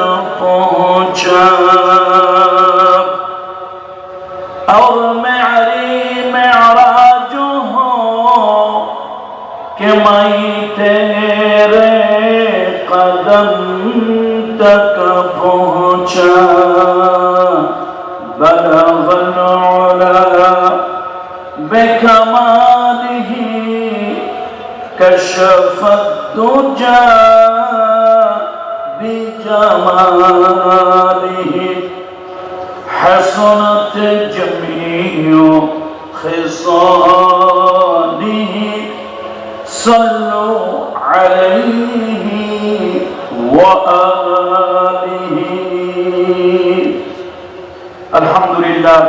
پہنچا۔ اور میں علی ہوں کہ میں تیرے قدم تک پہنچا۔ بلغ العلا کشف بجماله حسنت جميع خصاله صلوا عليه وآله الحمد لله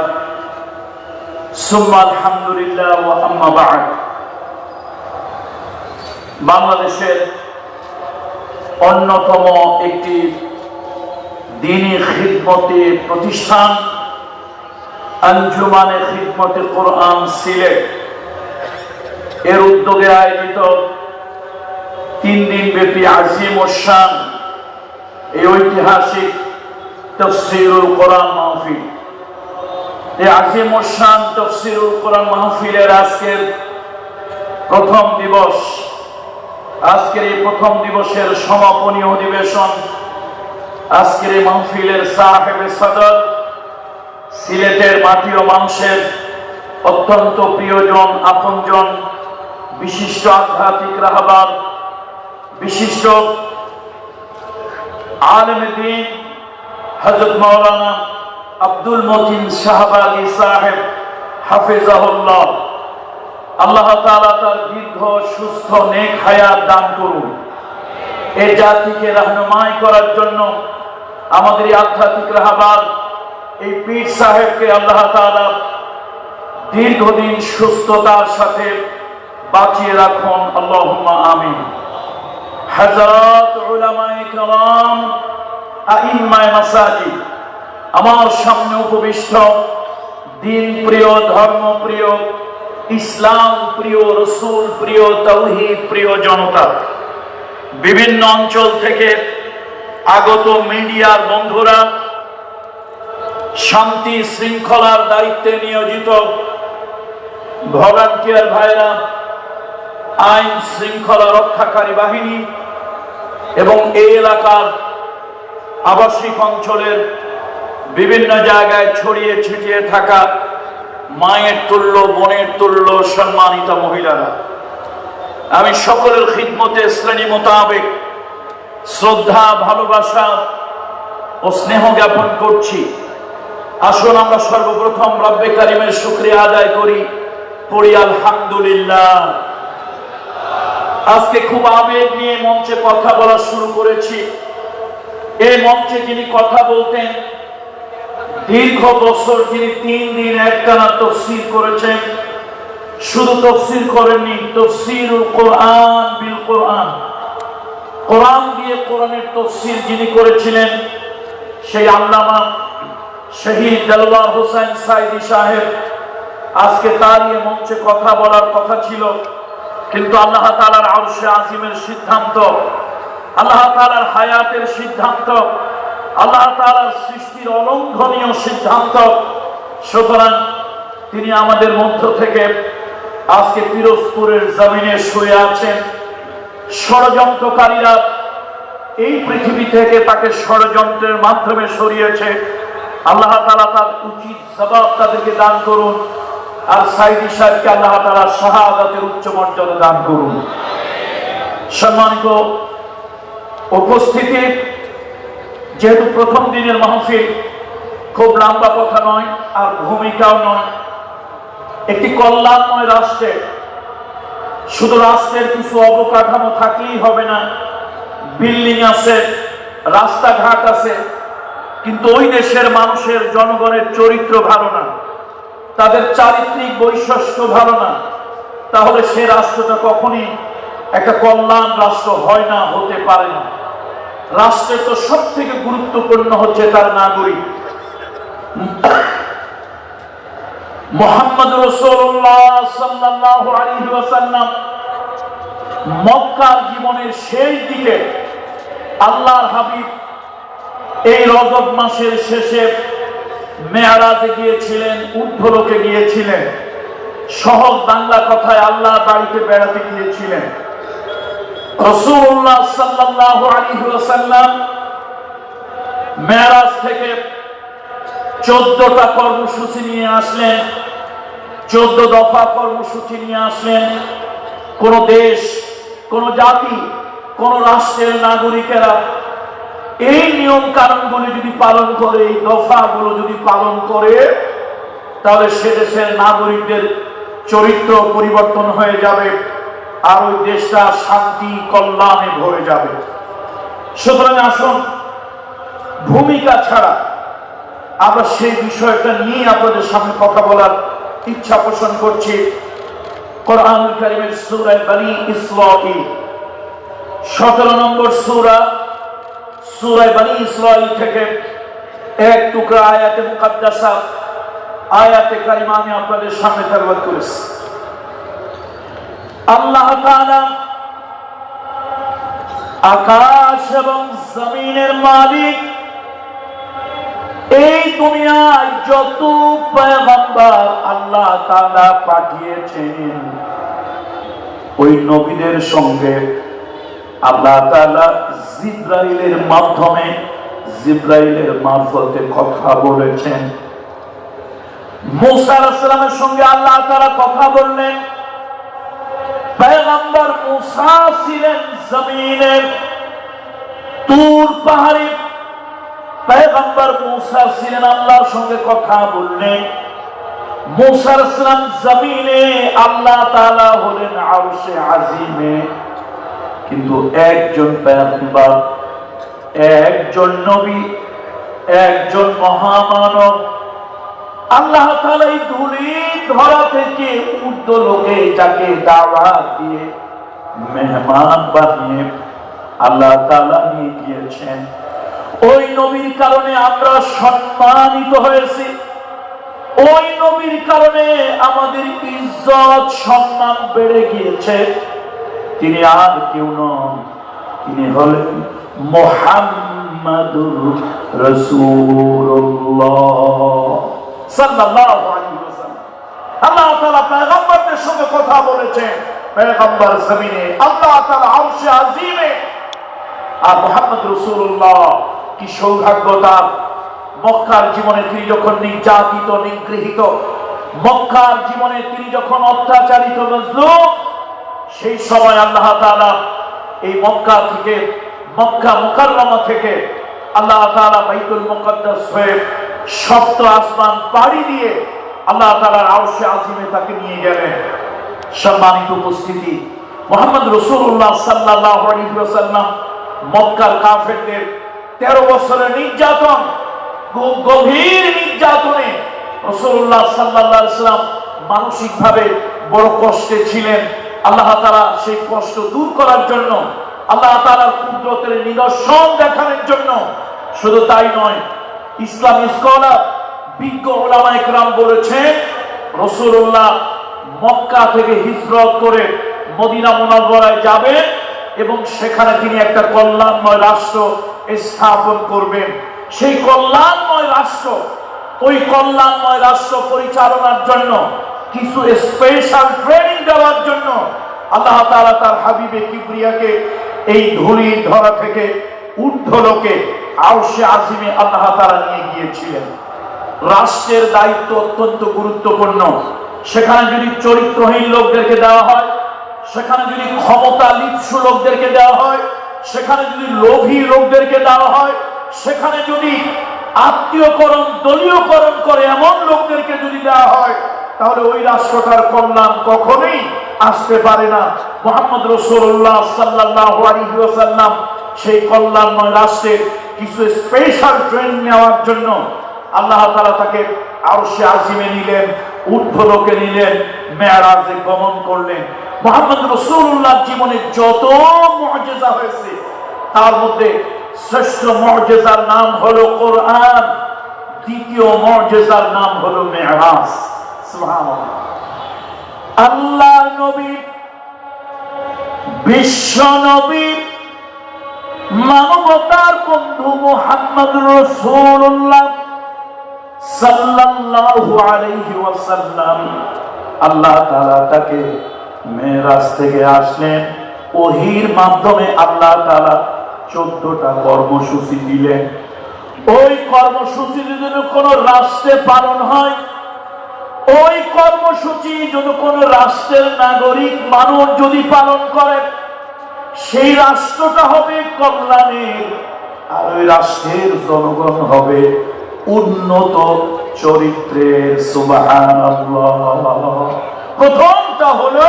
ثم الحمد لله وأما بعد বাংলাদেশের অন্যতম একটি দিনী খিদমতে প্রতিষ্ঠান, আঞ্জুমানে খিদমতে কোরআন সিলেট। এর উদ্যোগে আয়োজিত তিন দিন ব্যাপী আজিম ওসান এই ঐতিহাসিক তফসিরুল কোরআন মাহফিল। এই আজিম ওসান তফসিরুল কোরআন মাহফিলের আজকের প্রথম দিবস আজকের এই প্রথম দিবসের সমাপনী অধিবেশন আজকের এই মাহফিলের সাহেব সদর, সিলেটের মাটি ও মাংসের অত্যন্ত প্রিয়জন, আপনজন, বিশিষ্ট আধ্যাত্মিক রাহবার, বিশিষ্ট আলম দিন হজরত মৌলানা আব্দুল মতিন শাহবাগি সাহেব হাফিজাহুল্লাহ। আল্লাহ তাআলা তার দীর্ঘ, সুস্থ, নেক হায়াত দান করুন। এই জাতিকে রাহনুমাই করার জন্য আমাদের আধ্যাত্মিক রাহাবার এই পীর সাহেবকে আল্লাহ তাআলা দীর্ঘদিন সুস্থতার সাথে বাঁচিয়ে রাখুন। আল্লাহুম্মা আমিন। হযরত উলামায়ে কেরাম, আইম্মায়ে মাসাজিদ, আমার সামনে উপবিষ্ট দিন প্রিয় ধর্ম প্রিয় ইসলাম প্রিয়, রসুল প্রিয় তৌহি প্রিয় জনতা, বিভিন্ন অঞ্চল থেকে আগত মিডিয়ার বন্ধুরা শান্তি শৃঙ্খলার দায়িত্বে নিয়োজিত ভলান্টিয়ার ভাইরা, আইন শৃঙ্খলা রক্ষাকারী বাহিনী এবং এই এলাকার আবাসিক অঞ্চলের বিভিন্ন জায়গায় ছড়িয়ে ছিটিয়ে থাকা মায়ের তুল্য, বোনের তুল্য, সম্মানিত মহিলারা। আমি সকলের খিদমতে শ্রেণি মোতাবেক শ্রদ্ধা, ভালোবাসা ও স্নেহ জ্ঞাপন করছি। আসুন আমরা সর্বপ্রথম রব্বে কারিমের শুক্রিয়া আদায় করি, পড়ি আলহামদুলিল্লাহ। আজকে খুব আবেগ নিয়ে মঞ্চে কথা বলা শুরু করেছি। এই মঞ্চে যিনি কথা বলতেন দীর্ঘ বছর যিনি তিন দিন একটানা তফসির করেছেন। শুধু তফসির করেননি, তফসির কোরআন বিল কোরআন। কোরআন দিয়ে কোরআনের তফসির যিনি করেছিলেন, সেই আল্লামা শহীদ দেলওয়ার হোসেন সাইদি সাহেব। আজকে তার ইয়ে মঞ্চে কথা বলার কথা ছিল, কিন্তু আল্লাহ তালার আউসে আজিমের সিদ্ধান্ত, আল্লাহ তালার হায়াতের সিদ্ধান্ত আল্লাহ তালার সৃষ্টির অলঙ্ঘনীয় সিদ্ধান্ত। সুতরাং তিনি আমাদের মধ্য থেকে আজকে পিরোজপুরের জমিনে শুয়ে আছেন। ষড়যন্ত্রকারীরা এই পৃথিবী থেকে তাকে ষড়যন্ত্রের মাধ্যমে সরিয়েছে। আল্লাহ তালা তার উচিত জবাব তাদেরকে দান করুন। আর সাইদি সাহেবকে আল্লাহ তালা শাহাদাতের উচ্চ মর্যাদা দান করুন। সম্মানিত উপস্থিতি যেহেতু প্রথম দিনের মাহফিল খুব লম্বা কথা নয়, আর ভূমিকাও নয়। একটি কল্যাণময় রাষ্ট্রে, শুধু রাষ্ট্রের কিছু অবকাঠামো থাকলেই হবে না, বিল্ডিং আছে, রাস্তাঘাট আছে, কিন্তু ওই দেশের মানুষের জনগণের চরিত্র ভালো না, তাদের চারিত্রিক বৈশিষ্ট্য ভালো না, তাহলে সে রাষ্ট্রটা কখনই একটা কল্যাণ রাষ্ট্র হয় না, হতে পারে না। রাষ্ট্রের তো সব থেকে গুরুত্বপূর্ণ হচ্ছে তার নাগরিক। মোহাম্মদ রসুল্লাহ মক্কার জীবনের শেষ দিকে আল্লাহর হাবিব এই রজব মাসের শেষে মেয়ারাজে গিয়েছিলেন, ঊর্ধ্বলোকে গিয়েছিলেন, সহজ বাংলা কথায় আল্লাহ বাড়িতে বেড়াতে গিয়েছিলেন। রসুল্লাহ সাল্লাহ আলী ওয়াসাল্লাম মেয়ারাজ থেকে চোদ্দটা কর্মসূচি নিয়ে আসলেন, চোদ্দ দফা কর্মসূচি নিয়ে আসলেন। কোন দেশ, কোন জাতি, কোন রাষ্ট্রের নাগরিকেরা এই নিয়ম কানুনগুলি যদি পালন করে, এই দফাগুলো যদি পালন করে, তাহলে সে দেশের নাগরিকদের চরিত্র পরিবর্তন হয়ে যাবে। আর ওই দেশটা শান্তি, কল্যাণে ভরে যাবে। সুতরাং আসুন, ভূমিকা ছাড়া আমরা সেই বিষয়টা নিয়ে আপনাদের সামনে কথা বলার ইচ্ছা পোষণ করছি। কোরআন কারিমের সূরায় বনি ইসরাঈল। 17 নম্বর সূরা সূরায় বনি ইসরাঈল থেকে এক টুকরা আয়াতে মুকাদ্দাসা, আয়াতে কারিমা আমি আপনাদের সামনে তেলাওয়াত করেছি। আল্লাহ আকাশ এবং জমিনের মালিক। এই দুনিয়ায় যত পয়গম্বর আল্লাহ তাআলা পাঠিয়েছেন, ওই নবীদের সঙ্গে আল্লাহ তাআলা জিব্রাইলের মাধ্যমে জিব্রাইলের মারফতে কথা বলেছেন। মুসা আলাইহিস সঙ্গে আল্লাহ তাআলা কথা বললেন। পয়গম্বর মুসা ছিলেন জমিনের তুর পাহাড়ে। পয়গম্বর মুসা ছিলেন আল্লাহর সঙ্গে কথা বললেন মুসার ইসলাম জমিনে আল্লাহ তাআলা হলেন আরশে আজিমে। কিন্তু একজন পয়গম্বর, একজন নবী, একজন মহামানব আল্লাহ এই ধুলি ধরা থেকে ঊর্ধ্ব লোকে যাকে দাওয়াত দিয়ে মেহমান বানিয়ে আল্লাহ তাআলা নিয়ে গিয়েছেন। ওই নবীর কারণে আমরা সম্মানিত হয়েছি। ওই নবীর কারণে আমাদের ইজ্জত, সম্মান বেড়ে গিয়েছে। তিনি আর কেউ নন। তিনি হলেন মোহাম্মদুর রসুল্লাহ জীবনে তিনি যখন নির্যাতিত, নিগৃহীত, মক্কার জীবনে তিনি যখন অত্যাচারিত সেই সময় আল্লাহ এই মক্কা থেকে, মক্কা মুকাররমা থেকে আল্লাহ তাআলা বাইতুল মুকদ্দাস সপ্ত আসমান পাড়ি দিয়ে আল্লাহ তাআলার আরশে আজিমে তাকে নিয়ে গেলেন। সম্মানিত উপস্থিতি, মোহাম্মদ রসুল্লাহ সাল্লাহ আলাইহি মক্কার কাফেরদের তেরো বছরের নির্যাতন, খুব গভীর নির্যাতনে রসুল্লাহ সাল্লাম মানসিক ভাবে বড় কষ্টে ছিলেন। আল্লাহ তারা সেই কষ্ট দূর করার জন্য, আল্লাহ তালার কুদরতের নিদর্শন দেখানোর জন্য শুধু তাই নয় ইসলামী স্কলার, বিজ্ঞ ওলামা ইকরাম বলেছেন রসুল্লাহ মক্কা থেকে হিজরত করে মদিনা মুনাওয়ারায় যাবেন এবং সেখানে তিনি একটা কল্যাণময় রাষ্ট্র স্থাপন করবেন। সেই কল্যাণময় রাষ্ট্র, ওই কল্যাণময় রাষ্ট্র পরিচালনার জন্য, কিছু স্পেশাল ট্রেনিং দেওয়ার জন্য আল্লাহ তাআলা তার হাবিবে কিবরিয়াকে এই ধুলি ধরা থেকে ঊর্ধ্বলোকে আজিমে আল্লাহ তাআলা নিয়ে গিয়েছিলেন। রাষ্ট্রের দায়িত্ব অত্যন্ত গুরুত্বপূর্ণ। সেখানে যদি চরিত্রহীন লোকদেরকে দেওয়া হয়, সেখানে যদি ক্ষমতা লিপ্সু লোকদেরকে দেওয়া হয়, সেখানে যদি লোভী লোকদেরকে দেওয়া হয়, সেখানে যদি আত্মীয়করণ, দলীয়করণ করে এমন লোকদেরকে যদি দেওয়া হয়, তাহলে ওই রাষ্ট্রটার কল্যাণ কখনোই আসতে পারে না। মোহাম্মদ রসুল্লাহ সাল্লাহ সেই কল্যাণময় রাষ্ট্রের কিছু স্পেশাল ট্রেন নেওয়ার জন্য আল্লাহ তালা তাকে আরও সে আজিমে নিলেন, ঊর্ধ্বলোকে নিলেন, মেয়ারাজে গমন করলেন। মোহাম্মদ রসুল্লাহ জীবনে যত মর্যাদা হয়েছে, তার মধ্যে শ্রেষ্ঠ মর্যাদার নাম হলো কোরআন, দ্বিতীয় মর্যাদার নাম হলো মেয়ারাজ। আল্লাহ নবী, বিশ্ব নবী মানবতার বন্ধু মোহাম্মদ রসুল্লাহ সাল্লাল্লাহু আলাইহি ওয়াসাল্লাম আল্লাহ তাআলা তাকে মেরাজ থেকে আসলেন। ওহির মাধ্যমে আল্লাহ তাআলা চোদ্দটা কর্মসূচি দিলেন। ওই কর্মসূচি যদি কোনো রাষ্ট্রে পালন হয়, ওই কর্মসূচি যদি কোনো রাষ্ট্রের নাগরিক মানুষ যদি পালন করে সেই রাষ্ট্রটা হবে কল্যাণের আর ওই রাষ্ট্রের জনগণ হবে উন্নত চরিত্রের সুবাহান প্রথমটা হলো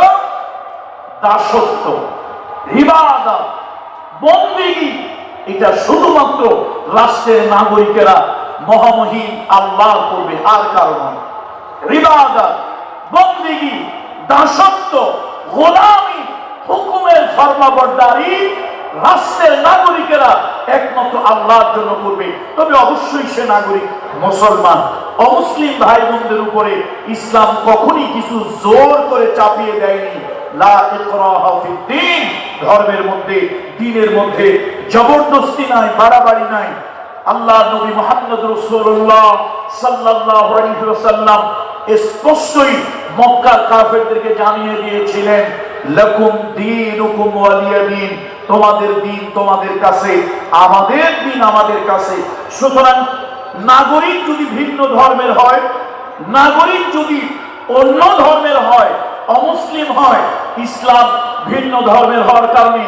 দাসত্ব, ইবাদত, বন্দিগি এটা শুধুমাত্র রাষ্ট্রের নাগরিকেরা মহামহিম আল্লাহ করবে, আর কারণ। ইবাদত, বন্দিগি, দাসত্ব, গোলামি হুকুমের ফরমাবরদারি রাষ্ট্রের নাগরিকেরা একমাত্র আল্লাহর জন্য করবে। তবে অবশ্যই সে নাগরিক মুসলমান। অমুসলিম ভাই বোনদের উপরে ইসলাম কখনই কিছু জোর করে চাপিয়ে দেয়নি। ধর্মের মধ্যে, দিনের মধ্যে জবরদস্তি নাই, বাড়াবাড়ি নাই। আল্লাহ নবী মোহাম্মদ রসুল্লাহ সাল্লাল্লাহু আলাইহি ওয়াসাল্লাম স্পষ্টই মক্কার কাফেরদেরকে জানিয়ে দিয়েছিলেন, লাকুম দীনুকুম ওয়ালিয়া দীন তোমাদের দিন তোমাদের কাছে, আমাদের দিন আমাদের কাছে। সুতরাং নাগরিক যদি ভিন্ন ধর্মের হয়, নাগরিক যদি অন্য ধর্মের হয়, অমুসলিম হয়, ইসলাম ভিন্ন ধর্মের হওয়ার কারণে,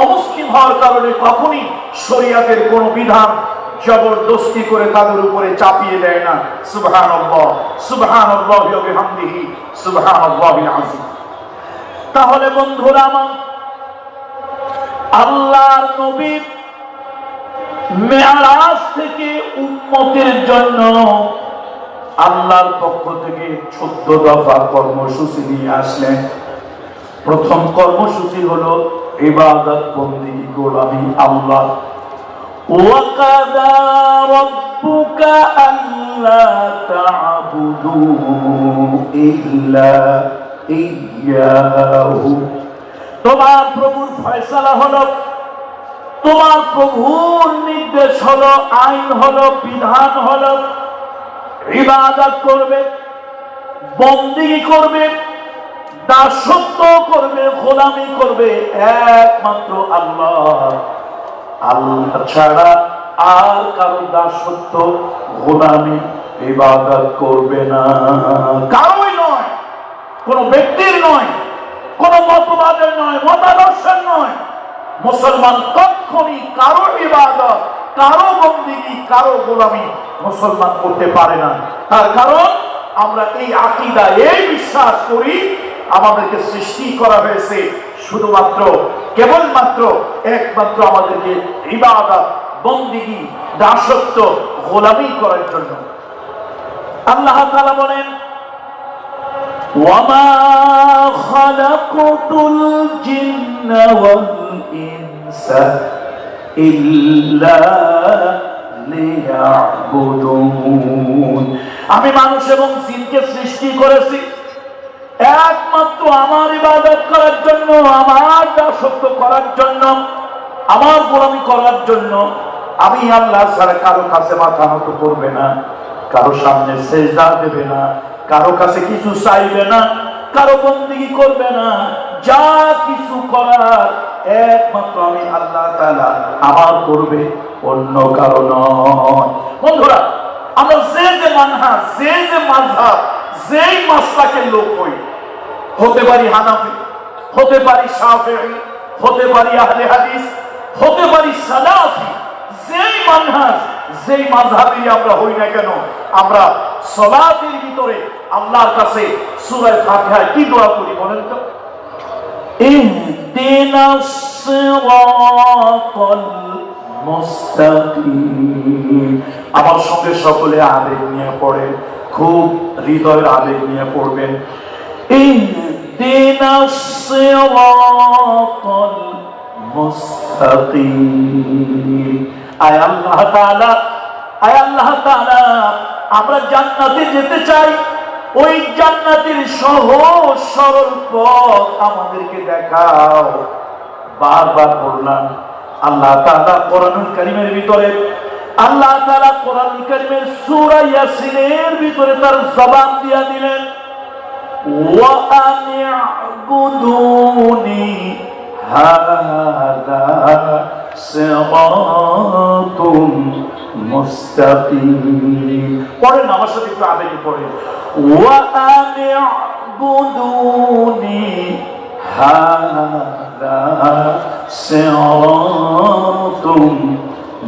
অমুসলিম হওয়ার কারণে কখনই শরিয়াতের কোনো বিধান জবরদস্তি করে তাদের উপরে চাপিয়ে দেয় না। সুবহান সুবহান বিহামদিহি সুবহান তাহলে বন্ধুরা আমার, আল্লাহর নবী মেয়ারাজ থেকে উম্মতের জন্য আল্লাহর পক্ষ থেকে চোদ্দ দফা কর্মসূচি নিয়ে আসলেন। প্রথম কর্মসূচি হলো ইবাদত বন্দি গোলামি আল্লাহ। وقضى ربك ألا تعبدوا إلا إياه তোমার প্রভুর ফয়সালা হলো তোমার প্রভুর নির্দেশ হলো আইন হলো বিধান হলো ইবাদত করবে বন্দিগি করবে দাসত্ব করবে গোলামি করবে একমাত্র আল্লাহ আল্লাহ ছাড়া আর কারও দাসত্ব গোলামি ইবাদত করবে না। কারোই নয়, কোন ব্যক্তির নয়, কোন মতবাদের নয়, মতাদর্শের নয়। মুসলমান কখনই কারও ইবাদত, কারও বন্দিগি, কারও গোলামি মুসলমান করতে পারে না। তার কারণ আমরা এই আকিদা এই বিশ্বাস করি, আমাদেরকে সৃষ্টি করা হয়েছে শুধুমাত্র, কেবলমাত্র একমাত্র আমাদেরকে ইবাদত, বন্দিগি, দাসত্ব, গোলামি করার জন্য। আল্লাহ তাআলা বলেন আমি মানুষ এবং জিনকে সৃষ্টি করেছি। একমাত্র আমার ইবাদত করার জন্য, আমার দাসত্ব করার জন্য, আমার গোলামি করার জন্য আমি আল্লাহ ছাড়া কারও কাছে মাথা নত করবে না, কারও সামনে সেজদা দেবে না, কারও কাছে কিছু চাইবে না, কারও বন্দিগি করবে না, যা কিছু করার একমাত্র আমি আল্লাহ তাআলা আমার করবে, অন্য কারও নয়। বন্ধুরা, আমরা যে যে মানহা যে যে মাঝহাব যেই মাসলাকের লোক হই হতে পারি হানাফি, হতে পারি শাফেঈ, হতে পারি আহলে হাদিস, হতে পারি সালাফি, যেই মানহাজ, যেই মাযহাবই আমরা হই না কেন, আমরা সলাতের ভিতরে আল্লাহর কাছে সূরা ফাতিহায় কি দোয়া করি বলেন তো? মুস্তাকিম। আমার সঙ্গে সকলে আবেগ নিয়ে পড়েন, খুব হৃদয়ের আবেগ নিয়ে পড়বেন। ইহদিনাস সিরাতাল মুস্তাকিম আয় আল্লাহ তাআলা, আয় আল্লাহ তাআলা, আমরা জান্নাতে যেতে চাই। ওই জান্নাতের সহজ, সরল পথ আমাদেরকে দেখাও। বারবার বললাম, আল্লাহ তাআলা কোরআনুল কারীমের ভিতরে, আল্লাহ তাআলা কোরআনুল কারীমের সূরা ইয়াসিনের ভিতরে তার জবাব দিয়া দিলেন। আন ইয়াবুদুনি হাদা সিরাতুম মুস্তাকিম পড়েন আমার সাথে একটু আবেগে পড়েন। আন ইয়াবুদুনি হাদা সিরাতুম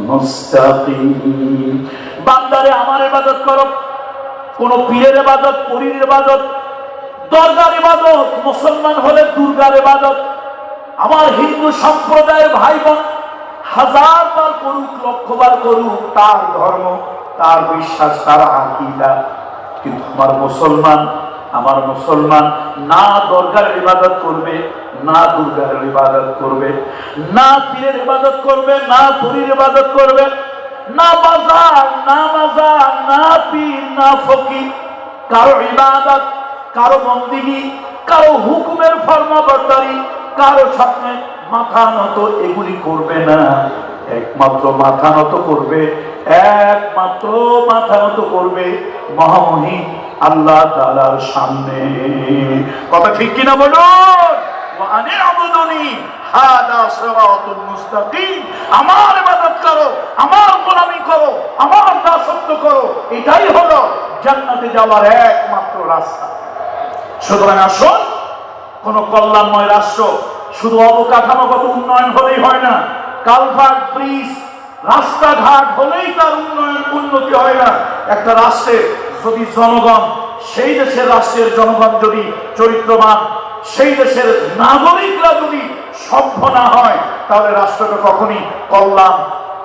মুস্তাকিম বান্দারে আমার ইবাদত করো। কোন পীরের ইবাদত পরীর ইবাদত দরগার ইবাদত, মুসলমান হলে দুর্গার ইবাদত। আমার হিন্দু সম্প্রদায়ের ভাই বোন হাজার বার করুক লক্ষবার করুক, তার ধর্ম, তার বিশ্বাস, তার আকিদা। কিন্তু আমার মুসলমান আমার মুসলমান না দরগার ইবাদত করবে, না দুর্গার ইবাদত করবে, না পীরের ইবাদত করবে, না পুরীর ইবাদত করবে, না বাজার, না মাজার না পীর, না ফকির। কারও ইবাদত কারও বন্দিগি কারও হুকুমের ফর্মাবর্তারি কারও সামনে মাথা নত এগুলি করবে না। একমাত্র মাথা নত করবে, একমাত্র মাথা নত করবে মহামহিম আল্লাহ তাআলার সামনে। কথা ঠিক কিনা করো, এটাই হলো জান্নাতে যাওয়ার একমাত্র রাস্তা। সুতরাং আসুন, কোন কল্যাণময় রাষ্ট্র শুধু অবকাঠামোগত উন্নয়ন হলেই হয় না, কালভার্ট ব্রিজ, রাস্তাঘাট হলেই তার উন্নয়ন উন্নতি হয় না। একটা রাষ্ট্রের যদি জনগণ, সেই দেশের রাষ্ট্রের জনগণ যদি চরিত্রবান, সেই দেশের নাগরিকরা যদি সভ্য না হয়, তাহলে রাষ্ট্রটা কখনই কল্যাণ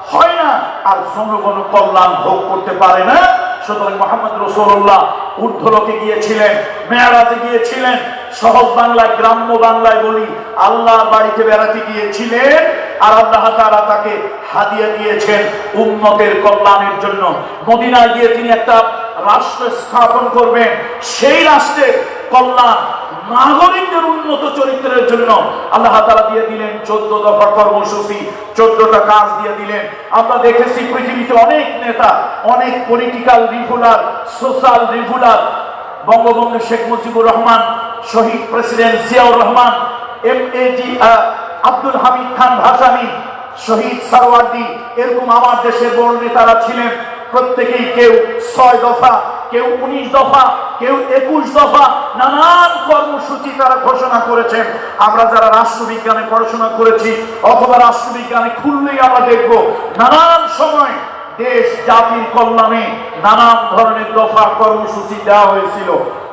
হয় না। আর জনগণ কল্যাণ ভোগ করতে পারে না। সুতরাং মোহাম্মদ রসুল্লাহ ঊর্ধ্বলোকে গিয়েছিলেন, মেয়ারাজে গিয়েছিলেন, সহজ বাংলায়, গ্রাম্য বাংলায় বলি আল্লাহ বাড়িতে বেড়াতে গিয়েছিলেন আর আল্লাহ তাআলা তাকে হাদিয়া দিয়েছেন উম্মতের কল্যাণের জন্য। মদিনায় গিয়ে তিনি একটা রাষ্ট্র স্থাপন করবেন। সেই রাষ্ট্রের কল্যাণ নাগরিকদের উন্নত চরিত্রের জন্য আল্লাহ তাআলা দিয়ে দিলেন চোদ্দ দফা কর্মসূচি, চোদ্দটা কাজ দিয়ে দিলেন। আমরা দেখেছি পৃথিবীতে অনেক নেতা, অনেক political reformer social reformer Bangabandhu Sheikh Mujibur Rahman, Shahid president Ziaur Rahman M A G Abdul Hamid Khan Bhashani, শহীদ সারওয়ার্দী এরকম আমার দেশের বড় নেতারা ছিলেন। প্রত্যেকেই কেউ ছয় দফা কেউ উনিশ দফা, কেউ একুশ দফা নানান কর্মসূচি তারা ঘোষণা করেছেন। আমরা যারা রাষ্ট্রবিজ্ঞানে পড়াশোনা করেছি অথবা রাষ্ট্রবিজ্ঞানে খুললেই আমরা দেখব নানান সময় দেশ, জাতির কল্যাণে নানান ধরনের দফা কর্মসূচি দেওয়া হয়েছিল।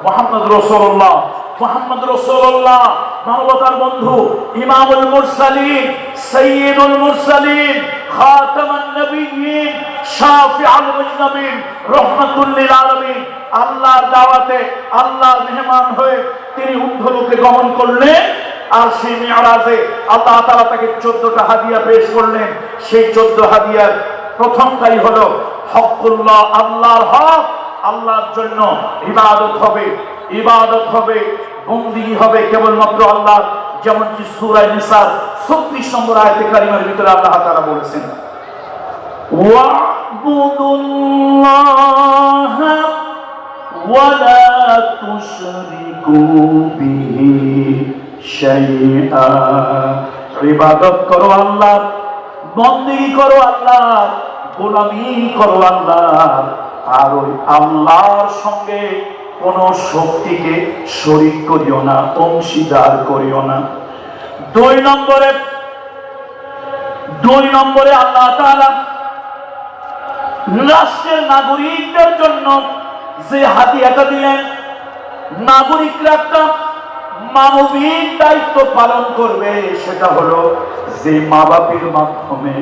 মোহাম্মদ রসুল্লাহ মোহাম্মদ রসুল্লাহ মানবতার বন্ধু, ইমামুল মুরসালিন সৈয়দুল মুরসালিন, খাতামান নবিয়্যিন শাফিউল মুজনাবিন রহমাতুল লিল আলামিন। আল্লাহর দাওয়াতে আল্লাহর মেহমান হয়ে তিনি ঊর্ধ্বলোকে গমন করলেন, আর সেই মেয়ারাজে আল্লাহ তাআলা তাকে 14টা হাদিয়া পেশ করলেন। সেই 14 হাদিয়ার প্রথমটাই হলো, হকুল্লাহ, আল্লাহর হক, আল্লাহর জন্য ইবাদত হবে। ইবাদত হবে, বন্দিগি হবে কেবলমাত্র আল্লাহ যেমন কি সূরা নিসার 36 নম্বর আয়াতে কারিমার ভিতরে আল্লাহ তাআলা বলেছেন। ইবাদত করো আল্লাহ, বন্দিগি করো আল্লাহ, গোলামি করো আল্লাহ, আর ওই আল্লাহর সঙ্গে কোন শক্তিকে শরিক করিও না, অংশীদার করিও না। দুই নম্বরে দুই নম্বরে আল্লাহ রাষ্ট্রের নাগরিকদের জন্য যে হাতিয়াটা দিলেন, নাগরিকরা একটা মানবিক দায়িত্ব পালন করবে, সেটা হলো যে মা বাপের মাধ্যমে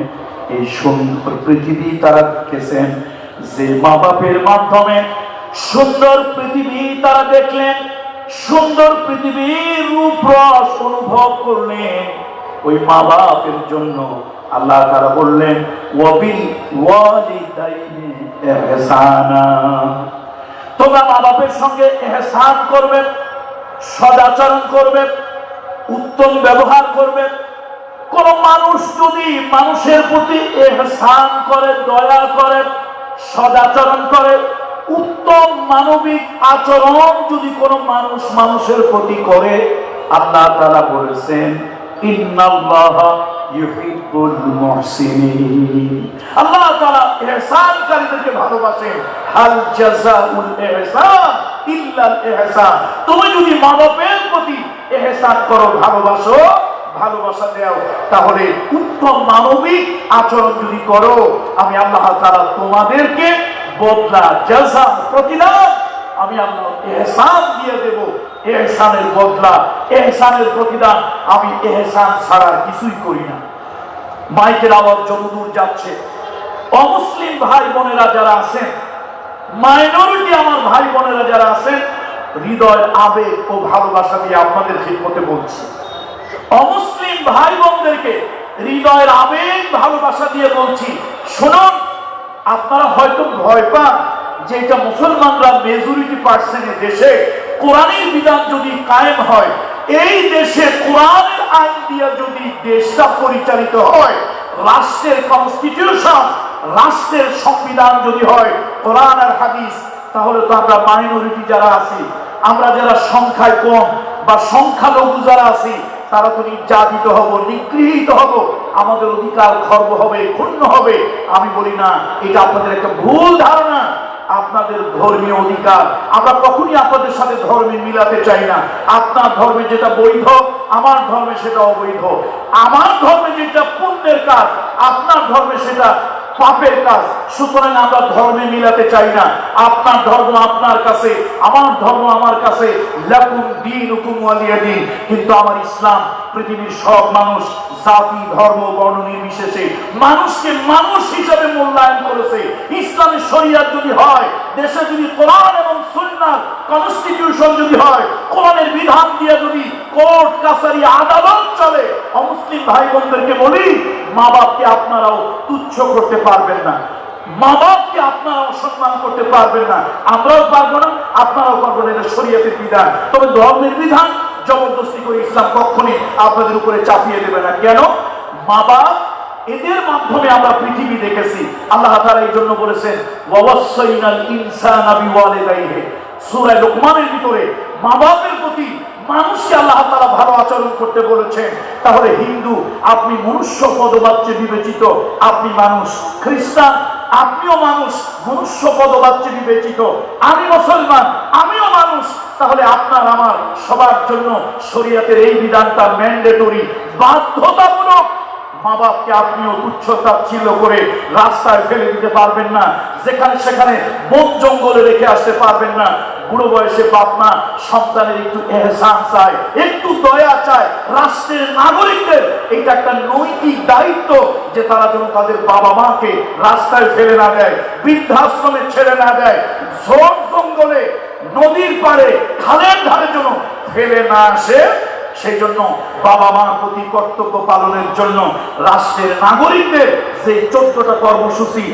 এই সুন্দর পৃথিবী তারা দেখেছেন, যে মা বাপের মাধ্যমে সুন্দর পৃথিবী তারা দেখলেন, সুন্দর পৃথিবীর রূপ রস অনুভব করলেন। ওই মা বাপের জন্য আল্লাহ তারা বললেন তোমরা মা বাপের সঙ্গে এহসান করবে সদাচরণ করবে উত্তম ব্যবহার করবে কোন মানুষ যদি মানুষের প্রতি এহসান করে, দয়া করে, সদাচরণ করে উত্তম মানবিক আচরণ যদি কোনো মানুষ মানুষের প্রতি করে, আল্লাহ তারা বলেছেন যদি প্রতি করো, ভালোবাসো, ভালোবাসা দেও, তাহলে উত্তম মানবিক আচরণ যদি করো, আমি আল্লাহ তাআলা তোমাদেরকে বদলা জাযা প্রতিদান, আমি আল্লাহ এহসান দিয়ে দেব। এহসানের বদলা, এহসানের প্রতিদান, আমি এহসান ছাড়া কিছুই করি না। মাইকের আওয়াজ যতদূর যাচ্ছে। অমুসলিম ভাই বোনেরা যারা আছেন, মাইনরিটি আমার ভাই বোনেরা যারা আছেন, হৃদয়, আবেগ ও ভালোবাসা দিয়ে আপনাদের খিদমতে বলছি। অমুসলিম ভাই বোনদেরকে হৃদয়ের আবেগ, ভালোবাসা দিয়ে বলছি, শুনুন। আপনারা হয়তো ভয় পান যে এটা মুসলমানরা মেজরিটি পার্সেন্ট দেশে, কোরআনের বিধান যদি কায়েম হয়, এই দেশে কোরআনের আইন দিয়ে যদি দেশটা পরিচালিত হয়, রাষ্ট্রের কনস্টিটিউশন রাষ্ট্রের সংবিধান যদি হয়, কোরআন আর হাদিস, তাহলে তো আমরা মাইনরিটি যারা আছি, আমরা যারা সংখ্যায় কম বা সংখ্যালঘু যারা আছি তারা তো নির্যাতিত হব, নিগৃহীত হব। আমাদের অধিকার খর্ব হবে, ক্ষুণ্ণ হবে। আমি বলি না, এটা আপনাদের একটা ভুল ধারণা। আপনাদের ধর্মীয় অধিকার, আমরা কখনই আপনাদের সাথে ধর্মে মিলাতে চাই না। আপনার ধর্মে যেটা বৈধ, আমার ধর্মে সেটা অবৈধ। আমার ধর্মে যেটা পুণ্যের কাজ, আপনার ধর্মে সেটা পাপের কাজ। সুতরাং আমরা ধর্মে মিলাতে চাই না। আপনার ধর্ম আপনার কাছে, আমার ধর্ম আমার কাছে। কিন্তু আমার ইসলাম, পৃথিবীর সব মানুষ, জাতি, ধর্ম, বর্ণ নির্বিশেষে মানুষকে মানুষ হিসাবে মূল্যায়ন করেছে। ইসলামের শরিয়াত যদি হয়, দেশে যদি কোরআন এবং সুন্নার কনস্টিটিউশন যদি হয়, কোরআনের বিধান দিয়ে যদি কোর্ট, কাছারি আদালত চলে। অমুসলিম ভাই বোনদেরকে বলি মা বাপকে আপনারাও তুচ্ছ করতে পারবেন না। মা বাপকে আপনারা অসম্মান করতে পারবেন না। আমরাও পারব না, আপনারাও পারব না, এটা শরীয়তের বিধান। তবে ধর্মের বিধান, জবরদস্তি করে ইসলাম কখনই আপনাদের উপরে চাপিয়ে দেবে না। কেন? মা বাপ এদের মাধ্যমে আমরা পৃথিবী দেখেছি। আল্লাহ তাআলা এই জন্য বলেছেন ওয়াসাইনাল ইনসানা বিওয়ালিদাইহি। সূরা লোকমানের ভিতরে মা বাপের প্রতি মানুষকে আল্লাহ তাআলা ভালো আচরণ করতে বলেছেন। তাহলে হিন্দু, আপনি মনুষ্য পদবাচ্যে বিবেচিত, আপনি মানুষ খ্রিস্টান, আপনিও মানুষ মনুষ্য পদবাচ্যে বিবেচিত। আমি মুসলমান, আমিও মানুষ। তাহলে আপনার আমার সবার জন্য শরীয়তের এই বিধানটা ম্যান্ডেটরি, বাধ্যতামূলক। মা বাপকে আপনিও তুচ্ছ তাচ্ছিল্য করে রাস্তায় ফেলে দিতে পারবেন না, যেখানে সেখানে বন জঙ্গলে রেখে আসতে পারবেন না। বুড়ো বয়সে বাপ মা সন্তানের একটু এহসান চায়, একটু দয়া চায়, রাষ্ট্রের নাগরিকদের, এটা একটা নৈতিক দায়িত্ব যে তারা যেন তাদের বাবা মাকে রাস্তায় ফেলে না দেয়, বৃদ্ধাশ্রমে ছেড়ে না দেয় ঝোড় জঙ্গলে, নদীর পাড়ে, খালের ধারে যেন ফেলে না আসে সেই জন্য বাবা মার প্রতি কর্তব্য পালনের জন্য রাষ্ট্রের নাগরিকদের যে চোদ্দটা কর্মসূচি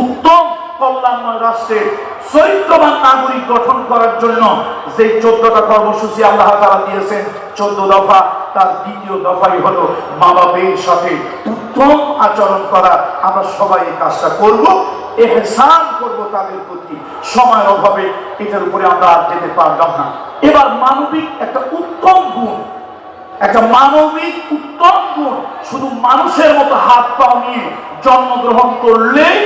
উত্তম কল্যাণময় রাষ্ট্রের চরিত্রবান নাগরিক গঠন করার জন্য যে চোদ্দটা কর্মসূচি আল্লাহ তারা দিয়েছেন, চোদ্দ দফা, তার দ্বিতীয় দফাই হলো মা সাথে উত্তম আচরণ করা। আমরা সবাই এই কাজটা করব, এহসান করব তাদের প্রতি। সময়ের অভাবে এটার উপরে আমরা আর যেতে পারলাম না। এবার মানবিক একটা উত্তম গুণ, একটা মানবিক উত্তম গুণ, শুধু মানুষের মতো হাত পা নিয়ে জন্মগ্রহণ করলেই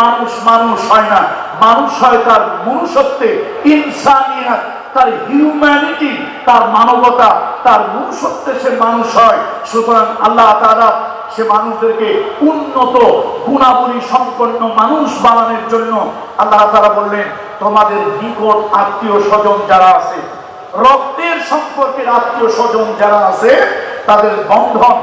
মানুষ মানুষ হয় না। মানুষ হয় তার মনুষ্যত্বে। ইনসানিয়াত তার হিউম্যানিটি তার মানবতা, তার মনুষ্যত্বে সে মানুষ হয়। সুতরাং আল্লাহ তারা সে মানুষদেরকে উন্নত, গুণাবলী সম্পন্ন মানুষ বানানোর জন্য আল্লাহ তারা বললেন, তোমাদের নিকট আত্মীয় স্বজন যারা আছে, রক্তের সম্পর্কের আত্মীয় স্বজন যারা আছে, তাদের বন্ধন,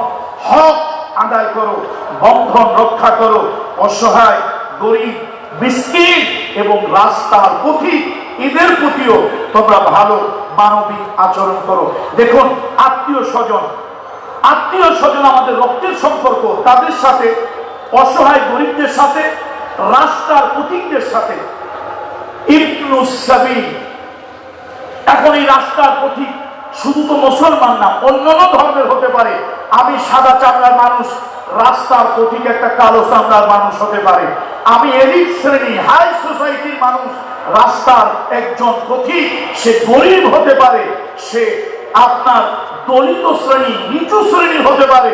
হক আদায় করো, বন্ধন রক্ষা করো, অসহায় গরিব, মিসকিন এবং রাস্তার পথিক এদের প্রতিও তোমরা ভালো মানবিক আচরণ করো। দেখুন, আত্মীয় স্বজন। আত্মীয় স্বজন আমাদের রক্তের সম্পর্ক, তাদের সাথে, অসহায় গরিবদের সাথে, রাস্তার পথিকদের সাথে। ইবনুস সাবিল। এখন এই রাস্তার পথিক শুধু তো মুসলমান না, অন্যান্য ধর্মের হতে পারে। আমি সাদা চামড়ার মানুষ রাস্তার পথিক একটা কালো চামড়ার মানুষ হতে পারে। আমি এলিট শ্রেণি হাই সোসাইটির মানুষ, রাস্তার একজন পথিক সে গরিব হতে পারে, সে আপনার দলিত শ্রেণি, নিচু শ্রেণি হতে পারে।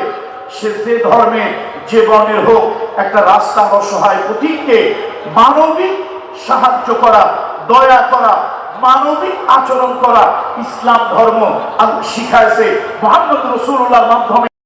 সে যে ধর্মে, যে বর্ণের হোক, একটা রাস্তার অসহায় পথিককে মানবিক সাহায্য করা, দয়া করা, মানবিক আচরণ করা, ইসলাম ধর্ম শিখাইছে মোহাম্মদ রসুল্লাহর মাধ্যমে।